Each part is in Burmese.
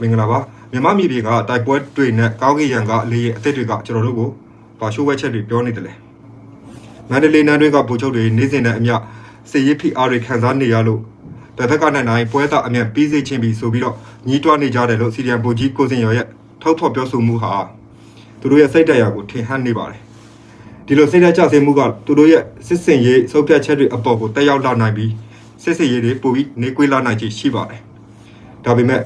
မင်္ဂလာပါမြန်မာပြည်ပြည်ကတိုက်ပွဲတွေနဲ့ကောင်းကင်ရံကအလေးရဲ့အသစ်တွေကကျွန်တော်တို့ကိုဘာရှိုးဝဲချက်တွေပြောနေတယ်လဲမန္တလေးနန်းတွေကဘူချုပ်တွေနေ့စဉ်နဲ့အမျှစေရေးဖိအားတွေခံစားနေရလို့ဘယ်ဘက်ကနိုင်နိုင်ပွဲသားအမြတ်ပြီးစေချင်းပြီးဆိုပြီးတော့ညီးတွားနေကြတယ်လို့စီရီယံဘူကြီးကိုစင်ရော်ရဲ့ထုတ်ဖော်ပြောဆိုမှုဟာသူတို့ရဲ့စိတ်တရားကိုထင်ဟပ်နေပါတယ်ဒီလိုစိတ်ဓာတ်ကျဆင်းမှုကသူတို့ရဲ့စစ်စင်ရေးစုပ်ဖြတ်ချက်တွေအပေါ်ကိုတက်ရောက်လာနိုင်ပြီးစစ်စင်ရေးတွေပိုပြီးနေကွေးလာနိုင်ချေရှိပါတယ်ဒါပေမဲ့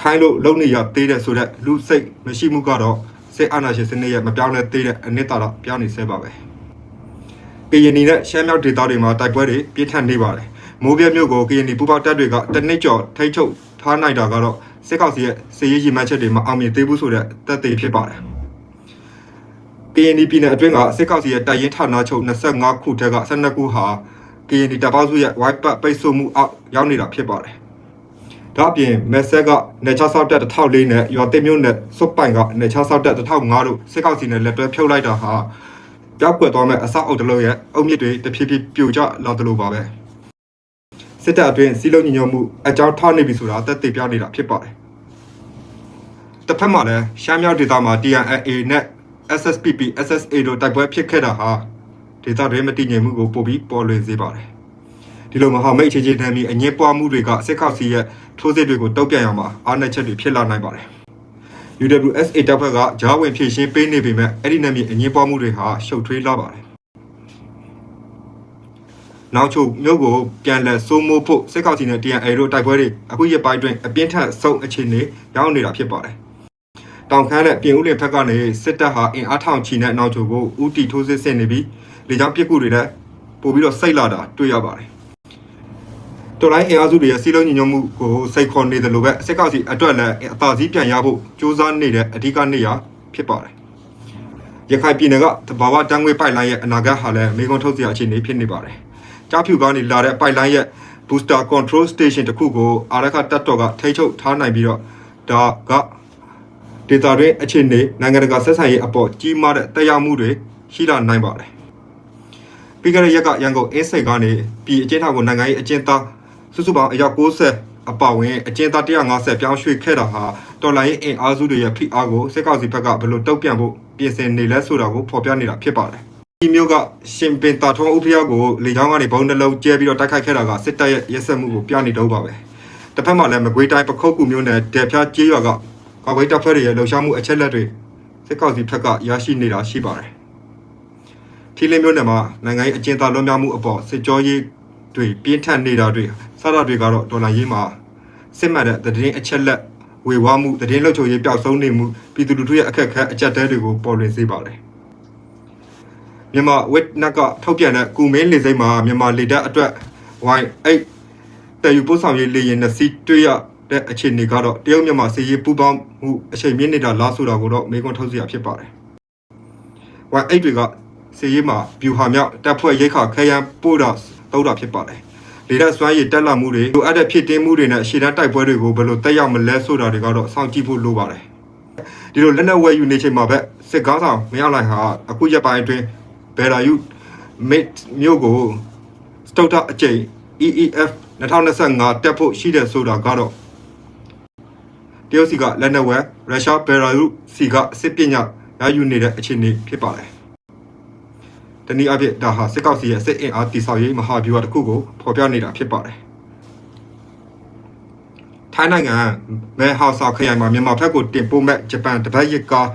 ခိုင်းလို့လုံနေရသေးတယ်ဆိုတော့လူစိတ်မရှိမှုကတော့စိတ်အာဏာရှင်စနစ်ရဲ့မပြောင်းလဲသေးတဲ့အနှစ်သာရပြောင်းနေဆဲပါပဲ။ကရင်နီနဲ့ရှမ်းမြောက်ဒေသတွေမှာတိုက်ပွဲတွေပြင်းထန်နေပါတယ်။မိုးပြဲမြို့ကိုကရင်နီပူပေါတပ်တွေကတနစ်ကျော်ထိတ်ချုပ်ထားနိုင်တာကတော့စစ်ကောင်စီရဲ့စစ်ရေးကြီးမှတ်ချက်တွေမအောင်မြင်သေးဘူးဆိုတဲ့သက်သေဖြစ်ပါတယ်။ကရင်နီပြည်နယ်အတွင်းကစစ်ကောင်စီရဲ့တိုက်ရင်ဌာနချုပ်25ခုတက်က12ခုဟာကရင်နီတပ်ပေါင်းစုရဲ့ wipe ပိတ်ဆို့မှုအောက်ရောက်နေတာဖြစ်ပါတယ်။ ဒါအပြင်မက်ဆက်ကနေချဆောက်တက်1004နဲ့ရွာသိမ်းမြို့နယ်စွပ်ပိုင်ကနေချဆောက်တက်1005တို့စစ်ကောက်စီနဲ့လက်တွဲဖြုတ်လိုက်တာဟာပြောက်ကွယ်သွားမဲ့အဆောက်အုပ်တစ်လုံးရဲ့အုတ်မြစ်တွေတဖြည်းဖြည်းပြိုကျလာသလိုပါပဲစစ်တပ်အတွင်းစီလုံးညီညွတ်မှုအကြောင်းထားနေပြီဆိုတာသက်သေပြနေတာဖြစ်ပါတယ်တစ်ဖက်မှာလည်းရှမ်းမြောက်ဒေသမှာ TNLA နဲ့ SSPP SSA တို့တိုက်ပွဲဖြစ်ခဲ့တာဟာဒေသတွင်းမတည်ငြိမ်မှုကိုပိုပြီးပေါ်လွင်စေပါတယ် ဒီလိုမဟာမိတ်အခြေချင်းတမ်းပြီးအငင်းပွားမှုတွေကစစ်ကောက်စီရဲ့ထိုးစစ်တွေကိုတုံ့ပြန်ရမှာအားနည်းချက်တွေဖြစ်လာနိုင်ပါတယ်။ UWSA တပ်ဖွဲ့ကဂျားဝင်ဖြည့်ရှင်းပေးနေပေမဲ့အဲ့ဒီနဲ့မြေအငင်းပွားမှုတွေဟာရှုပ်ထွေးလာပါတယ်။နောက်ချုပ်မြို့ကိုပြန်လည်စိုးမိုးဖို့စစ်ကောက်စီနဲ့ TNA တို့တိုက်ပွဲတွေအခုရက်ပိုင်းတွင်အပြင်းထန်ဆုံးအခြေအနေရောက်နေတာဖြစ်ပါတယ်။တောင်ခမ်းနဲ့ပြင်ဦးလင်ဘက်ကနေစစ်တပ်ဟာအင်အားထောင်ချီနဲ့နောက်ချုပ်ကိုဥတီထိုးစစ်ဆင်နေပြီးလေကြောင်းပစ်ကူတွေနဲ့ပို့ပြီးတော့စိတ်လာတာတွေ့ရပါတယ်။ တော်လိုင်းအင်အားစုတွေရဲ့စီးလုံးညီညွတ်မှုကိုစိတ်ခေါ်နေတယ်လို့ပဲစစ်ကောင်စီအတွက်လည်းအသာစီးပြန်ရဖို့ကြိုးစားနေတဲ့အဓိကနေရာဖြစ်ပါတယ်။ရခိုင်ပြည်နယ်ကတဘာဝတန်းငွေပိုက်လိုင်းရဲ့အနာဂတ်ဟာလည်းမေကွန်ထုတ်စရာအခြေအနေဖြစ်နေပါတယ်။ကြားဖြူကနေလာတဲ့ပိုက်လိုင်းရဲ့ booster control station တစ်ခုကိုအာရခတပ်တော်ကထိချုပ်ထားနိုင်ပြီးတော့ဒါကဒေတာတွင်အခြေအနေနိုင်ငံတကာဆက်ဆံရေးအပေါ်ကြီးမားတဲ့တက်ရောက်မှုတွေရှိလာနိုင်ပါတယ်။ပြီးခဲ့တဲ့ရက်ကရန်ကုန်အင်းစိတ်ကနေပြည်အကျဉ်းထောင်ကိုနိုင်ငံရေးအကျဉ်းသား စုစုပေါင်းအယောက်90အပါအဝင်အကျဉ်းသား150ပြောင်းရွှေ့ခဲ့တာဟာတော်လိုင်းရေးအင်အားစုတွေရဲ့ဖိအားကိုစစ်ကောင်စီဘက်ကဘယ်လိုတုံ့ပြန်ဖို့ပြင်ဆင်နေလဲဆိုတာကိုဖော်ပြနေတာဖြစ်ပါတယ်။ဒီမျိုးကရှင်ပင်တာထုံးဥဖျားကိုလေကြောင်းကနေဘုံနှလုံးကျဲပြီးတော့တိုက်ခိုက်ခဲ့တာကစစ်တပ်ရဲ့ရက်စက်မှုကိုပြနေတော့ပါပဲ။တစ်ဖက်မှာလည်းမကွေးတိုင်းပခုတ်ကူမျိုးနဲ့ဒေဖျားကျေးရွာကကာကွယ်တပ်ဖွဲ့တွေရဲ့လှုပ်ရှားမှုအချက်လက်တွေစစ်ကောင်စီဘက်ကရရှိနေတာရှိပါတယ်။ထီလင်းမျိုးနယ်မှာနိုင်ငံရေးအကျဉ်းသားလွန်မြောက်မှုအပေါ်စစ်ကြောရေး တွေပြင်းထန်နေတာတွေစတာတွေကတော့ဒေါ်လာရေးမှာစစ်မှန်တဲ့သတင်းအချက်လက်ဝေဝါးမှုသတင်းလှုပ်ချုပ်ရေးပျောက်ဆုံးနေမှုပြည်သူလူထုရဲ့အခက်အခဲအကြက်တဲတွေကိုပေါ်လွင်စေပါတယ်မြန်မာဝက်နက်ကထုတ်ပြန်တဲ့ကုမင်းလေစိမ့်မှာမြန်မာလေတပ်အတွက် Y8 တယူပို့ဆောင်ရေးလေယာဉ်နှစ်စီးတွေ့ရတဲ့အခြေအနေကတော့တရုတ်မြန်မာစီးရေးပူးပေါင်းမှုအချိန်မြင့်နေတာလားဆိုတာကိုတော့မေးခွန်းထုတ်စရာဖြစ်ပါတယ် Y8 တွေကစီးရေးမှာဗျူဟာမြောက်တပ်ဖွဲ့ရိတ်ခါခဲယမ်းပို့တာ တောက်တာဖြစ်ပါတယ်။လေတပ်စွမ်းရည်တက်လာမှုတွေလိုအပ်တဲ့ဖြစ်တင်းမှုတွေနဲ့ရှေ့တန်းတိုက်ပွဲတွေကိုဘယ်လိုတက်ရောက်မလဲဆိုတာတွေကတော့စောင့်ကြည့်ဖို့လိုပါတယ်။ဒီလိုလက်နက်ဝယ်ယူနေချိန်မှာပဲစစ်ကားဆောင်မရောက်လိုက်ဟာအခုရက်ပိုင်းအတွင်းဘယ်လာယူမစ်မျိုးကိုစတုတ်တာအကျိန် EEF 2025တက်ဖို့ရှိတယ်ဆိုတာကတော့တရုတ်စီကလက်နက်ဝယ်ရုရှားဘယ်လာယူစီကစစ်ပညာရယူနေတဲ့အခြေအနေဖြစ်ပါတယ်။ တနည်းအားဖြင့်ဒါဟာစစ်ကောက်စီရဲ့စစ်အင်အားတိဆောက်ရေးမဟာဗျူဟာတစ်ခုကိုဖော်ပြနေတာဖြစ်ပါတယ်။ထိုင်းနိုင်ငံမဲဟောက်ဆာခရိုင်မှာမြန်မာဘက်ကိုတင်ပို့မဲ့ဂျပန်တပတ်ရစ်ကား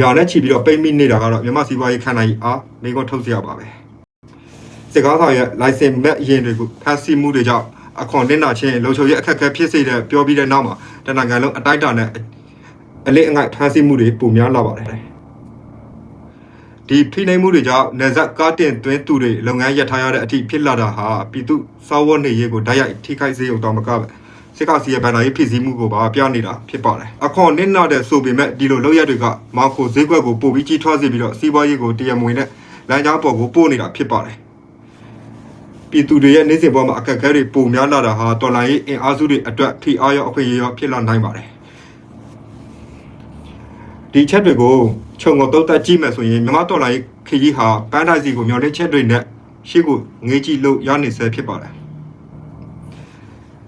ရာနဲ့ချီပြီးတော့ပိတ်မိနေတာကတော့မြန်မာစီးပွားရေးခန္ဓာကြီးအားမိကုန်ထုတ်စရာပါပဲ။စစ်ကားဆောင်ရဲ့ license မဲ့ရင်တွေကိုဖမ်းဆီးမှုတွေကြောင့်အခွန်တင်တာချင်းလုံခြုံရေးအခက်အခဲဖြစ်စေတဲ့ပြောပြီးတဲ့နောက်မှာတနင်္ဂနွေလုံးအတိုက်အတာနဲ့အလေးအငိုက်ဖမ်းဆီးမှုတွေပုံများလာပါတယ်။ ဒီဖိနှိပ်မှုတွေကြောင့်နေဆက်ကားတင်သွင်းသူတွေလုပ်ငန်းရပ်ထားရတဲ့အထိဖြစ်လာတာဟာပြည်သူစောဝတ်နေရေးကိုဓာတ်ရိုက်ထိခိုက်စေုံတော့မကပဲစစ်ကောင်စီရဲ့ဗန်နာရေးဖြစ်စည်းမှုကိုပါပြနေတာဖြစ်ပါတယ်အခွန်နစ်နာတဲ့ဆိုပေမဲ့ဒီလိုလုပ်ရက်တွေကမောင်ခိုဈေးကွက်ကိုပို့ပြီးကြီးထွားစေပြီးတော့စီးပွားရေးကိုတရမွေနဲ့လမ်းကြောင်းပေါ်ကိုပို့နေတာဖြစ်ပါတယ်ပြည်သူတွေရဲ့နေစဉ်ဘဝမှာအခက်အခဲတွေပုံများလာတာဟာတော်လိုင်းရေးအင်အားစုတွေအတွက်ဖိအားရောအခွင့်အရေးရောဖြစ်လာနိုင်ပါတယ် ဒီချက်တွေကိုခြုံငုံတုံးတက်ကြည့်မယ်ဆိုရင်မြမတော်လိုင်းခကြီးဟာပန်းတိုင်းစီကိုမျော်လင့်ချက်တွေနဲ့ရှေ့ကိုငေးကြည့်လို့ရနေဆဲဖြစ်ပါတယ်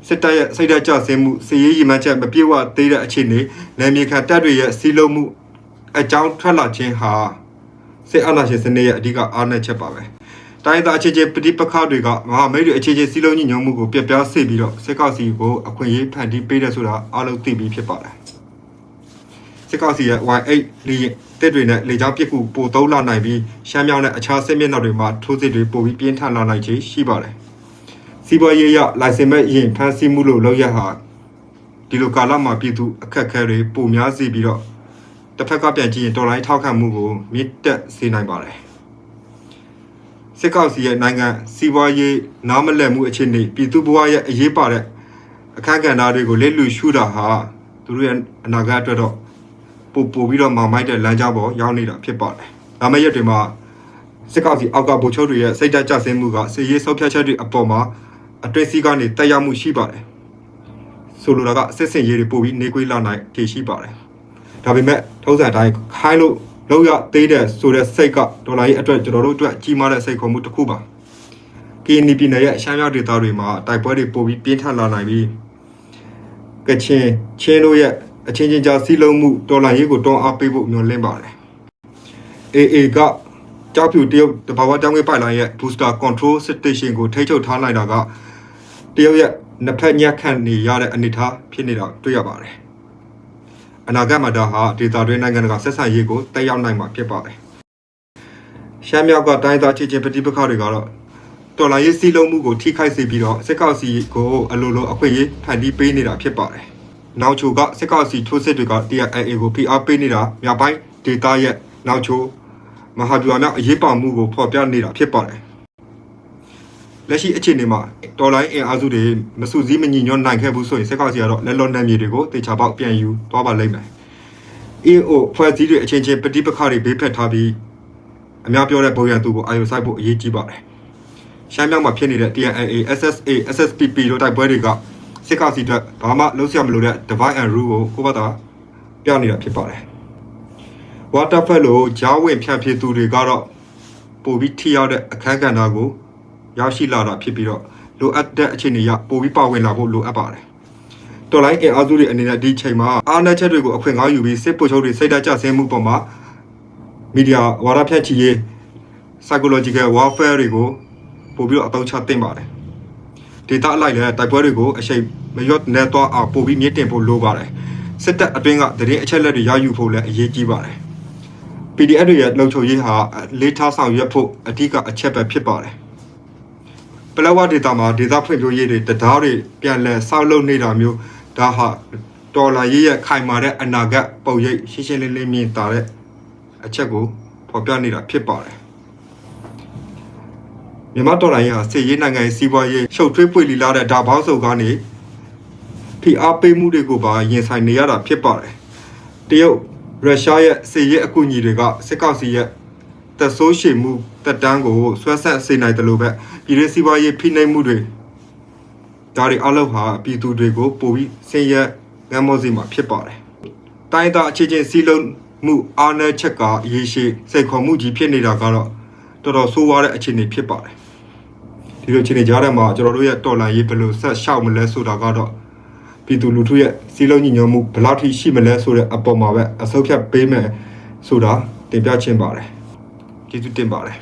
စစစ်တပ်ရဲ့စိတ်ဓာတ်ကြဆင်းမှုစီရေးရည်မှန်းချက်မပြည့်ဝသေးတဲ့အခြေအနေနယ်မြေခံတပ်တွေရဲ့စီးလုံးမှုအကြောင်းထွက်လာခြင်းဟာစစ်အာဏာရှင်စနစ်ရဲ့အဓိကအားနည်းချက်ပါပဲတိုင်းသားအခြေချင်းပဋိပက္ခတွေကမဟာမိတ်တွေအခြေချင်းစီးလုံးညီညွတ်မှုကိုပြပြစေပြီးတော့စစ်ကောက်စီကိုအခွင့်အရေးဖန်တီးပေးတယ်ဆိုတာအားလုံးသိပြီးဖြစ်ပါတယ် စစ်ကောက်စီရဲ့ Y8 လီတက်တွေနဲ့လေကြောင်းပစ်ကူပိုသုံးလာနိုင်ပြီးရှမ်းမြောင်နဲ့အခြားစစ်မျက်နှာတွေမှာထိုးစစ်တွေပိုပြီးပြင်းထန်လာနိုင်ခြေရှိပါတယ်စီးပွားရေးရလိုင်စင်မဲ့ရင်ဖန်ဆီးမှုလို့လောက်ရဟာဒီလိုကာလမှာပြည်သူအခက်အခဲတွေပိုများစေပြီးတော့တစ်ဖက်ကပြန်ကြည့်ရင်တော်လိုင်းထောက်ခံမှုကိုမြင့်တက်စေနိုင်ပါတယ်စစ်ကောက်စီရဲ့နိုင်ငံစီးပွားရေးနားမလည်မှုအခြေအနေပြည်သူဘဝရဲ့အရေးပါတဲ့အခက်အခဲတွေကိုလက်လူရှုတာဟာသူတို့ရဲ့အနာဂတ်အတွက်တော့ ပို့ပို့ပြီးတော့မောင်မိုက်တဲ့လမ်းကြောင်းပေါ်ရောက်နေတာဖြစ်ပါတယ်။ဒါမဲ့ရက်တွေမှာစစ်ကောင်စီအောက်ကဗိုလ်ချုပ်တွေရဲ့စိတ်ဓာတ်ကျဆင်းမှုကစီရေးဆောက်ဖြတ်ချက်တွေအပေါ်မှာအတွင်းစည်းကနေတက်ရောက်မှုရှိပါတယ်။ဆိုလိုတာကစစ်စင်ရေးတွေပို့ပြီးနေကွေးလာနိုင်တည်ရှိပါတယ်။ဒါပေမဲ့ထုံးစံအတိုင်းခိုင်းလို့လောက်ရသေးတဲ့ဆိုတဲ့စိတ်ကဒေါ်လာကြီးအတွက်ကျွန်တော်တို့အတွက်ကြီးမားတဲ့စိတ်ခေါ်မှုတစ်ခုပါ။ KNP ပြည်နယ်ရဲ့ရှမ်းမြောက်ဒေသတွေမှာတိုက်ပွဲတွေပို့ပြီးပြင်းထန်လာနိုင်ပြီးကချင်ချင်းတို့ရဲ့ အချင်းချင်းကြားစီးလုံးမှုဒေါ်လာရေးကိုတွန်းအားပေးဖို့မျှော်လင့်ပါတယ်။ AA ကကြောက်ဖြူတရုတ်တဘာဝတောင်းဝေးပိုက်လိုင်းရဲ့ booster control station ကိုထိန်းချုပ်ထားလိုက်တာကတရုတ်ရဲ့နှစ်ဖက်ညက်ခန့်နေရတဲ့အနေအထားဖြစ်နေတာတွေ့ရပါတယ်။အနာဂတ်မှာဒါဟာဒေတာတွင်းနိုင်ငံတကာဆက်ဆံရေးကိုတက်ရောက်နိုင်မှာဖြစ်ပါတယ်။ရှမ်းမြောက်ကတိုင်းသားချင်းချင်းပဋိပက္ခတွေကတော့တော်လိုင်းရေးစီးလုံးမှုကိုထိခိုက်စေပြီးတော့စစ်ကောက်စီကိုအလိုလိုအခွင့်အရေးဖန်တီးပေးနေတာဖြစ်ပါတယ်။ နောက်ချိုကစစ်ကောက်စီထိုးစစ်တွေက TNA ကိုဖိအားပေးနေတာမြောက်ပိုင်းဒေတာရဲ့နောက်ချိုမဟာဗျူဟာမြောက်အရေးပါမှုကိုဖော်ပြနေတာဖြစ်ပါတယ်။လက်ရှိအခြေအနေမှာတော်လိုင်းအင်အားစုတွေမစုစည်းမညီညွတ်နိုင်ခဲ့ဘူးဆိုရင်စက်ကောက်စီကတော့လက်လွတ်နယ်မြေတွေကိုတေချာပေါက်ပြန်ယူသွားပါလိမ့်မယ်။ EO ဖွဲ့စည်းတွေအချင်းချင်းပဋိပက္ခတွေဘေးဖက်ထားပြီးအများပြောတဲ့ပုံရန်သူကိုအာရုံစိုက်ဖို့အရေးကြီးပါတယ်။ရှမ်းမြောက်မှာဖြစ်နေတဲ့ TNA, SSA, SSPP တို့တိုက်ပွဲတွေက စစ်ကောက်စီအတွက်ဘာမှလုံးဆရာမလို့တဲ့ divide and rule ကိုကိုယ့်ဘာသာပြနေတာဖြစ်ပါတယ်။ waterfall လို့ဂျားဝင်ဖြန့်ဖြေသူတွေကတော့ပိုပြီးထိရောက်တဲ့အခန်းကဏ္ဍကိုရရှိလာတာဖြစ်ပြီးတော့လိုအပ်တဲ့အခြေအနေရပိုပြီးပါဝင်လာဖို့လိုအပ်ပါတယ်။တော်လိုင်းအင်အားစုတွေအနေနဲ့ဒီချိန်မှာအားနည်းချက်တွေကိုအခွင့်ကောင်းယူပြီးစစ်ပုတ်ချုပ်တွေစိတ်ဓာတ်ကျဆင်းမှုပေါ်မှာမီဒီယာဝါဒဖြန့်ချီရေး psychological warfare တွေကိုပိုပြီးတော့အသုံးချသင့်ပါတယ်။ data အလိုက်လည်းတိုက်ပွဲတွေကိုအချိန် မရွတ်နဲ့တော့အောင်ပိုပြီးမြင့်တင်ဖို့လိုပါတယ်။စစ်တပ်အတွင်းကသတင်းအချက်အလက်တွေရယူဖို့လည်းအရေးကြီးပါတယ်။ PDF တွေရဲ့လုံခြုံရေးဟာလေးထားဆောင်ရွက်ဖို့အဓိကအချက်ပဲဖြစ်ပါတယ်။ပလောဝဒေတာမှာဒေတာဖွံ့ဖြိုးရေးတွေတရားတွေပြန်လည်ဆောက်လုပ်နေတာမျိုးဒါဟာတော်လာရေးရဲ့ခိုင်မာတဲ့အနာဂတ်ပုံရိပ်ရှင်းရှင်းလင်းလင်းမြင်တာတဲ့အချက်ကိုဖော်ပြနေတာဖြစ်ပါတယ်။မြန်မာတော်လိုင်းဟာစစ်ရေးနိုင်ငံရေးစီးပွားရေးရှုပ်ထွေးပွေလီလာတဲ့ဒါဘောင်းစုံကနေ ဖိအားပေးမှုတွေကိုပါရင်ဆိုင်နေရတာဖြစ်ပါတယ်။တရုတ်ရုရှားရဲ့စစ်ရေးအကူအညီတွေကစစ်ကောင်စီရဲ့တပ်ဆိုးရှည်မှုတက်တန်းကိုဆွဲဆက်စေနိုင်တယ်လို့ပဲပြည်ရေးစီးပွားရေးဖိနှိပ်မှုတွေဒါတွေအလုပ်ဟာပြည်သူတွေကိုပိုပြီးဆင်းရဲငမ်းမောစီမှာဖြစ်ပါတယ်။တိုင်းသားအခြေချင်းစီးလုံးမှုအားနည်းချက်ကအရေးရှိစိတ်ခေါ်မှုကြီးဖြစ်နေတာကတော့တော်တော်ဆိုးဝါးတဲ့အခြေအနေဖြစ်ပါတယ်။ဒီလိုအခြေအနေကြားထဲမှာကျွန်တော်တို့ရဲ့တော်လန်ရေးဘယ်လိုဆက်ရှောက်မလဲဆိုတာကတော့ ပြည်သူလူထုရဲ့စီးလုံးညီညွတ်မှုဘယ်လောက်ထိရှိမလဲဆိုတဲ့အပေါ်မှာပဲအဆုတ်ဖြတ်ပေးမယ်ဆိုတာတင်ပြချင်ပါတယ်ကျေးဇူးတင်ပါတယ်